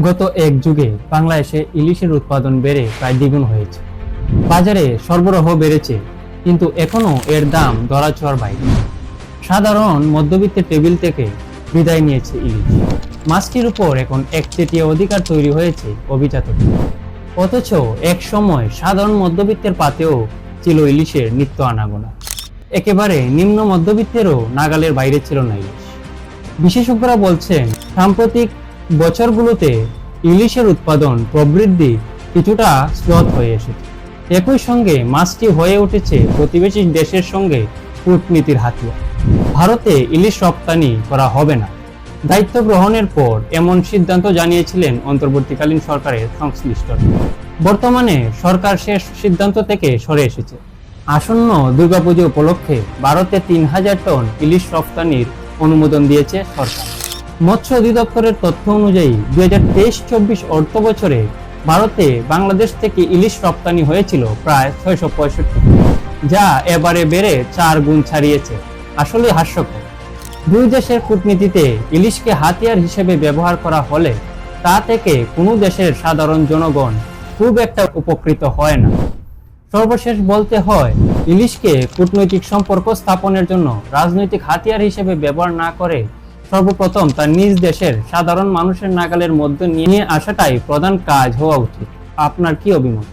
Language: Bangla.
গত এক যুগে বাংলাদেশে ইলিশের উৎপাদন বেড়ে প্রায় দ্বিগুণ হয়েছে। বাজারে সরবরাহ বেড়েছে, কিন্তু এখনও এর দাম দরাছোঁয়ার বাইরে। সাধারণ মধ্যবিত্তের টেবিল থেকে বিদায় নিয়েছে ইলিশ। মাছটির উপর এখন একচেটিয়া অধিকার তৈরি হয়েছে অভিজাত অথচ এক সময় সাধারণ মধ্যবিত্তের পাতেও ছিল ইলিশের নিত্য আনাগোনা। একেবারে নিম্ন মধ্যবিত্তেরও নাগালের বাইরে ছিল না ইলিশ। বিশেষজ্ঞরা বলছেন, সাম্প্রতিক বছরগুলোতে ইলিশের উৎপাদন প্রবৃদ্ধি কিছুটা স্লথ হয়ে এসেছে। একই সঙ্গে মাছটি হয়ে উঠেছে প্রতিবেশী দেশের সঙ্গে কূটনীতির হাতিয়ার। ভারতে ইলিশ রপ্তানি করা হবে না। দায়িত্ব গ্রহণের পর এমন সিদ্ধান্ত জানিয়েছিলেন অন্তর্বর্তীকালীন সরকারের সংশ্লিষ্টরা। বর্তমানে সরকার শেষ সিদ্ধান্ত থেকে সরে এসেছে। আসন্ন দুর্গাপুজো উপলক্ষে ভারতে তিন হাজার টন ইলিশ রপ্তানির অনুমোদন দিয়েছে সরকার। মৎস্য অধিদপ্তরের তথ্য অনুযায়ী দুই হাজার তেইশ চব্বিশ অর্থ বছরে ভারতে বাংলাদেশ থেকে ইলিশ রপ্তানি হয়েছিল প্রায় ছয়শো পঁয়ষট্টি যা এবারে বেড়ে চার গুণ ছাড়িয়েছে। আসলে হাস্যকর। দুই দেশের কূটনীতিতে ইলিশকে হাতিয়ার হিসেবে ব্যবহার করা হলে তা থেকে কোনো দেশের সাধারণ জনগণ খুব একটা উপকৃত হয় না। সর্বশেষ বলতে হয়, ইলিশকে কূটনৈতিক সম্পর্ক স্থাপনের জন্য রাজনৈতিক হাতিয়ার হিসেবে ব্যবহার না করে সর্বপ্রথম তার নিজ দেশের সাধারণ মানুষের নাগালের মধ্যে নিয়ে আসাটাই প্রধান কাজ হওয়া উচিত। আপনার কি অভিমত?